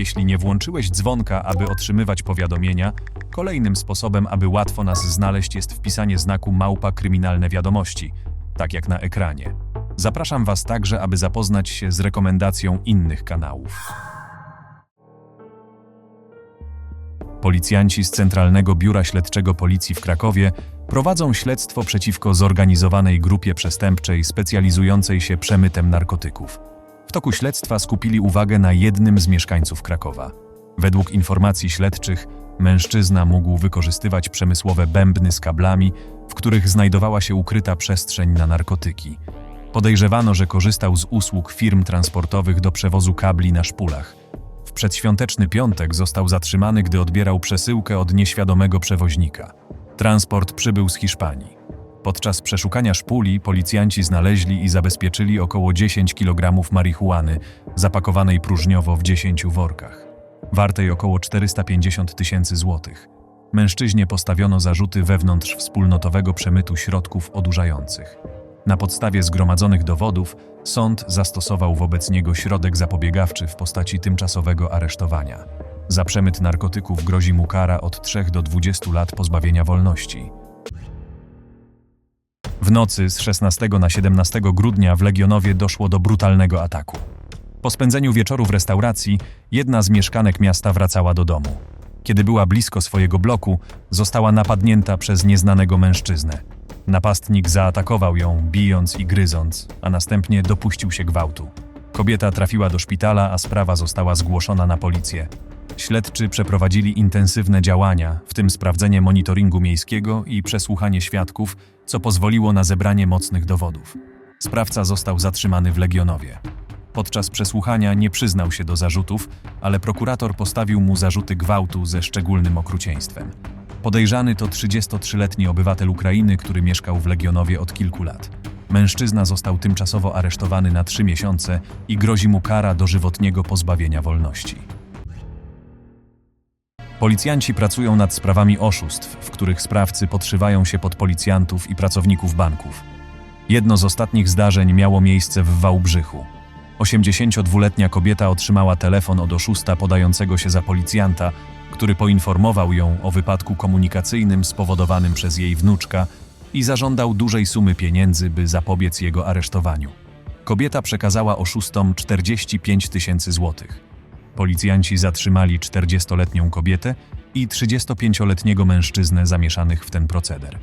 Jeśli nie włączyłeś dzwonka, aby otrzymywać powiadomienia, kolejnym sposobem, aby łatwo nas znaleźć, jest wpisanie znaku małpa kryminalne wiadomości, tak jak na ekranie. Zapraszam Was także, aby zapoznać się z rekomendacją innych kanałów. Policjanci z Centralnego Biura Śledczego Policji w Krakowie prowadzą śledztwo przeciwko zorganizowanej grupie przestępczej specjalizującej się przemytem narkotyków. W toku śledztwa skupili uwagę na jednym z mieszkańców Krakowa. Według informacji śledczych, mężczyzna mógł wykorzystywać przemysłowe bębny z kablami, w których znajdowała się ukryta przestrzeń na narkotyki. Podejrzewano, że korzystał z usług firm transportowych do przewozu kabli na szpulach. W przedświąteczny piątek został zatrzymany, gdy odbierał przesyłkę od nieświadomego przewoźnika. Transport przybył z Hiszpanii. Podczas przeszukania szpuli policjanci znaleźli i zabezpieczyli około 10 kg marihuany, zapakowanej próżniowo w 10 workach, wartej około 450 tysięcy złotych. Mężczyźnie postawiono zarzuty wewnątrz wspólnotowego przemytu środków odurzających. Na podstawie zgromadzonych dowodów sąd zastosował wobec niego środek zapobiegawczy w postaci tymczasowego aresztowania. Za przemyt narkotyków grozi mu kara od 3 do 20 lat pozbawienia wolności. W nocy z 16 na 17 grudnia w Legionowie doszło do brutalnego ataku. Po spędzeniu wieczoru w restauracji, jedna z mieszkanek miasta wracała do domu. Kiedy była blisko swojego bloku, została napadnięta przez nieznanego mężczyznę. Napastnik zaatakował ją, bijąc i gryząc, a następnie dopuścił się gwałtu. Kobieta trafiła do szpitala, a sprawa została zgłoszona na policję. Śledczy przeprowadzili intensywne działania, w tym sprawdzenie monitoringu miejskiego i przesłuchanie świadków, co pozwoliło na zebranie mocnych dowodów. Sprawca został zatrzymany w Legionowie. Podczas przesłuchania nie przyznał się do zarzutów, ale prokurator postawił mu zarzuty gwałtu ze szczególnym okrucieństwem. Podejrzany to 33-letni obywatel Ukrainy, który mieszkał w Legionowie od kilku lat. Mężczyzna został tymczasowo aresztowany na trzy miesiące i grozi mu kara dożywotniego pozbawienia wolności. Policjanci pracują nad sprawami oszustw, w których sprawcy podszywają się pod policjantów i pracowników banków. Jedno z ostatnich zdarzeń miało miejsce w Wałbrzychu. 82-letnia kobieta otrzymała telefon od oszusta podającego się za policjanta, który poinformował ją o wypadku komunikacyjnym spowodowanym przez jej wnuczka i zażądał dużej sumy pieniędzy, by zapobiec jego aresztowaniu. Kobieta przekazała oszustom 45 tysięcy złotych. Policjanci zatrzymali 40-letnią kobietę i 35-letniego mężczyznę zamieszanych w ten proceder.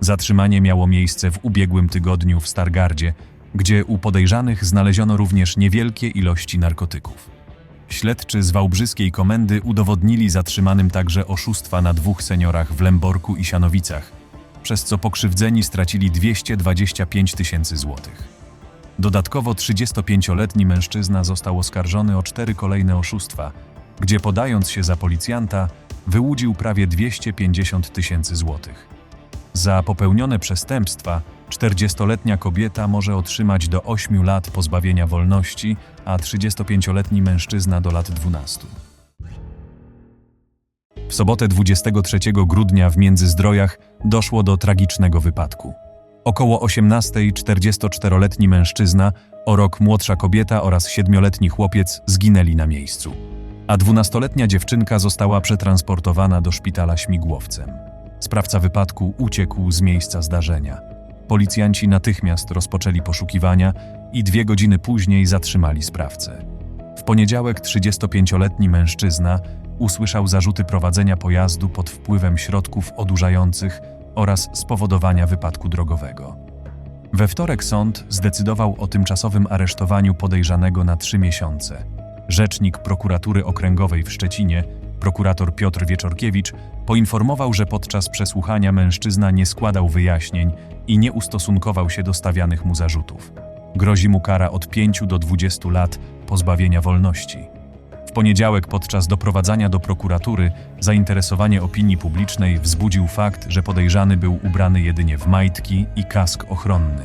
Zatrzymanie miało miejsce w ubiegłym tygodniu w Stargardzie, gdzie u podejrzanych znaleziono również niewielkie ilości narkotyków. Śledczy z wałbrzyskiej komendy udowodnili zatrzymanym także oszustwa na dwóch seniorach w Lęborku i Sianowicach, przez co pokrzywdzeni stracili 225 tysięcy złotych. Dodatkowo 35-letni mężczyzna został oskarżony o cztery kolejne oszustwa, gdzie podając się za policjanta, wyłudził prawie 250 tysięcy złotych. Za popełnione przestępstwa 40-letnia kobieta może otrzymać do 8 lat pozbawienia wolności, a 35-letni mężczyzna do lat 12. W sobotę 23 grudnia w Międzyzdrojach doszło do tragicznego wypadku. Około 18 44-letni mężczyzna, o rok młodsza kobieta oraz 7-letni chłopiec zginęli na miejscu, a 12-letnia dziewczynka została przetransportowana do szpitala śmigłowcem. Sprawca wypadku uciekł z miejsca zdarzenia. Policjanci natychmiast rozpoczęli poszukiwania i dwie godziny później zatrzymali sprawcę. W poniedziałek 35-letni mężczyzna usłyszał zarzuty prowadzenia pojazdu pod wpływem środków odurzających oraz spowodowania wypadku drogowego. We wtorek sąd zdecydował o tymczasowym aresztowaniu podejrzanego na trzy miesiące. Rzecznik prokuratury okręgowej w Szczecinie, prokurator Piotr Wieczorkiewicz, poinformował, że podczas przesłuchania mężczyzna nie składał wyjaśnień i nie ustosunkował się do stawianych mu zarzutów. Grozi mu kara od 5 do 20 lat pozbawienia wolności. Poniedziałek podczas doprowadzania do prokuratury zainteresowanie opinii publicznej wzbudził fakt, że podejrzany był ubrany jedynie w majtki i kask ochronny.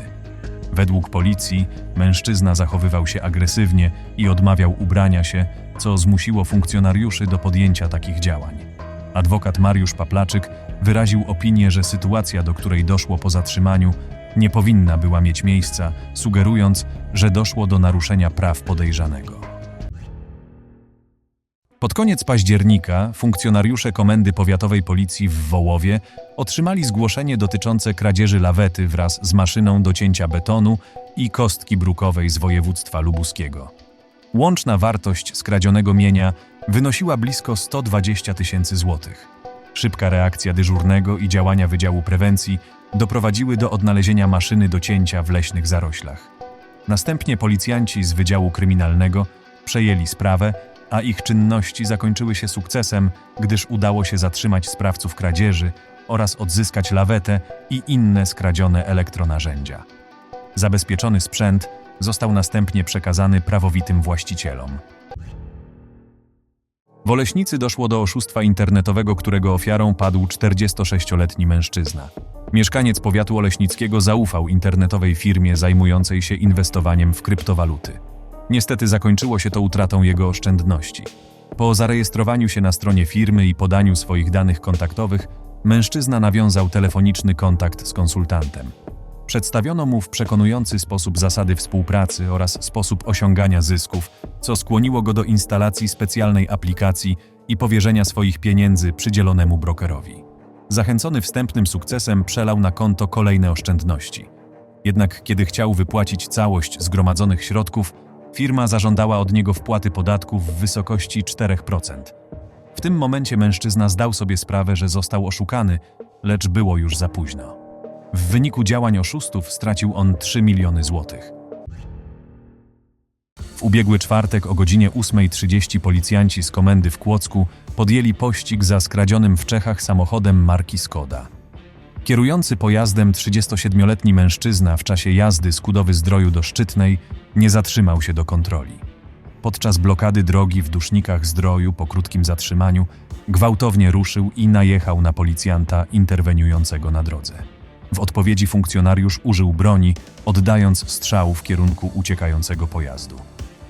Według policji mężczyzna zachowywał się agresywnie i odmawiał ubrania się, co zmusiło funkcjonariuszy do podjęcia takich działań. Adwokat Mariusz Paplaczyk wyraził opinię, że sytuacja, do której doszło po zatrzymaniu, nie powinna była mieć miejsca, sugerując, że doszło do naruszenia praw podejrzanego. Pod koniec października funkcjonariusze Komendy Powiatowej Policji w Wołowie otrzymali zgłoszenie dotyczące kradzieży lawety wraz z maszyną do cięcia betonu i kostki brukowej z województwa lubuskiego. Łączna wartość skradzionego mienia wynosiła blisko 120 tysięcy złotych. Szybka reakcja dyżurnego i działania Wydziału Prewencji doprowadziły do odnalezienia maszyny do cięcia w leśnych zaroślach. Następnie policjanci z Wydziału Kryminalnego przejęli sprawę, a ich czynności zakończyły się sukcesem, gdyż udało się zatrzymać sprawców kradzieży oraz odzyskać lawetę i inne skradzione elektronarzędzia. Zabezpieczony sprzęt został następnie przekazany prawowitym właścicielom. W Oleśnicy doszło do oszustwa internetowego, którego ofiarą padł 46-letni mężczyzna. Mieszkaniec powiatu oleśnickiego zaufał internetowej firmie zajmującej się inwestowaniem w kryptowaluty. Niestety zakończyło się to utratą jego oszczędności. Po zarejestrowaniu się na stronie firmy i podaniu swoich danych kontaktowych, mężczyzna nawiązał telefoniczny kontakt z konsultantem. Przedstawiono mu w przekonujący sposób zasady współpracy oraz sposób osiągania zysków, co skłoniło go do instalacji specjalnej aplikacji i powierzenia swoich pieniędzy przydzielonemu brokerowi. Zachęcony wstępnym sukcesem przelał na konto kolejne oszczędności. Jednak kiedy chciał wypłacić całość zgromadzonych środków, firma zażądała od niego wpłaty podatków w wysokości 4%. W tym momencie mężczyzna zdał sobie sprawę, że został oszukany, lecz było już za późno. W wyniku działań oszustów stracił on 3 miliony złotych. W ubiegły czwartek o godzinie 8.30 policjanci z komendy w Kłodzku podjęli pościg za skradzionym w Czechach samochodem marki Skoda. Kierujący pojazdem 37-letni mężczyzna w czasie jazdy z Kudowy-Zdroju do Szczytnej nie zatrzymał się do kontroli. Podczas blokady drogi w Dusznikach Zdroju po krótkim zatrzymaniu gwałtownie ruszył i najechał na policjanta interweniującego na drodze. W odpowiedzi funkcjonariusz użył broni, oddając strzał w kierunku uciekającego pojazdu.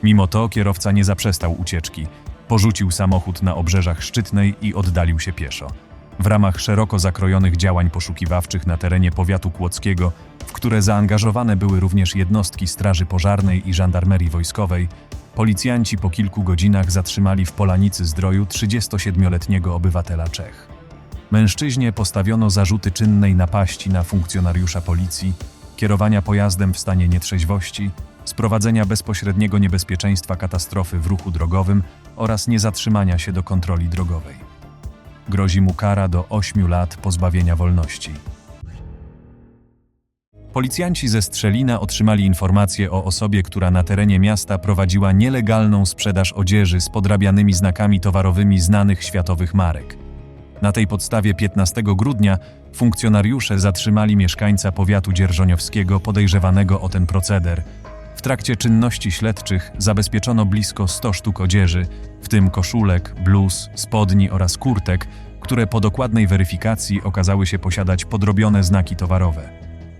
Mimo to kierowca nie zaprzestał ucieczki. Porzucił samochód na obrzeżach Szczytnej i oddalił się pieszo. W ramach szeroko zakrojonych działań poszukiwawczych na terenie powiatu kłodzkiego, w które zaangażowane były również jednostki Straży Pożarnej i Żandarmerii Wojskowej, policjanci po kilku godzinach zatrzymali w Polanicy Zdroju 37-letniego obywatela Czech. Mężczyźnie postawiono zarzuty czynnej napaści na funkcjonariusza policji, kierowania pojazdem w stanie nietrzeźwości, sprowadzenia bezpośredniego niebezpieczeństwa katastrofy w ruchu drogowym oraz niezatrzymania się do kontroli drogowej. Grozi mu kara do 8 lat pozbawienia wolności. Policjanci ze Strzelina otrzymali informację o osobie, która na terenie miasta prowadziła nielegalną sprzedaż odzieży z podrabianymi znakami towarowymi znanych światowych marek. Na tej podstawie 15 grudnia funkcjonariusze zatrzymali mieszkańca powiatu dzierżoniowskiego podejrzewanego o ten proceder. Trakcie czynności śledczych zabezpieczono blisko 100 sztuk odzieży, w tym koszulek, bluz, spodni oraz kurtek, które po dokładnej weryfikacji okazały się posiadać podrobione znaki towarowe.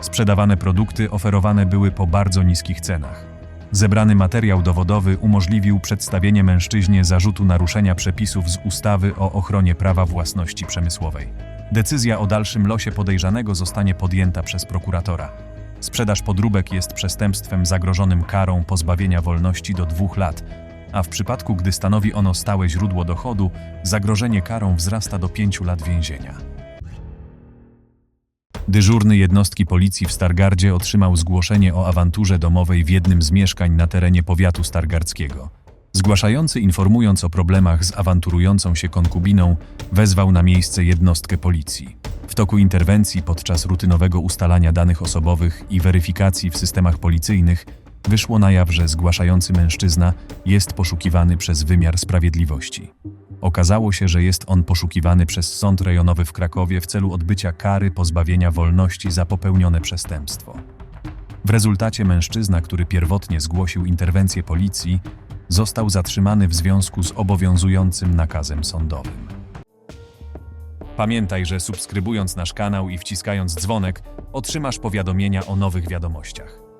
Sprzedawane produkty oferowane były po bardzo niskich cenach. Zebrany materiał dowodowy umożliwił przedstawienie mężczyźnie zarzutu naruszenia przepisów z ustawy o ochronie prawa własności przemysłowej. Decyzja o dalszym losie podejrzanego zostanie podjęta przez prokuratora. Sprzedaż podróbek jest przestępstwem zagrożonym karą pozbawienia wolności do dwóch lat, a w przypadku, gdy stanowi ono stałe źródło dochodu, zagrożenie karą wzrasta do pięciu lat więzienia. Dyżurny jednostki policji w Stargardzie otrzymał zgłoszenie o awanturze domowej w jednym z mieszkań na terenie powiatu stargardzkiego. Zgłaszający, informując o problemach z awanturującą się konkubiną, wezwał na miejsce jednostkę policji. W toku interwencji podczas rutynowego ustalania danych osobowych i weryfikacji w systemach policyjnych wyszło na jaw, że zgłaszający mężczyzna jest poszukiwany przez wymiar sprawiedliwości. Okazało się, że jest on poszukiwany przez Sąd Rejonowy w Krakowie w celu odbycia kary pozbawienia wolności za popełnione przestępstwo. W rezultacie mężczyzna, który pierwotnie zgłosił interwencję policji, został zatrzymany w związku z obowiązującym nakazem sądowym. Pamiętaj, że subskrybując nasz kanał i wciskając dzwonek, otrzymasz powiadomienia o nowych wiadomościach.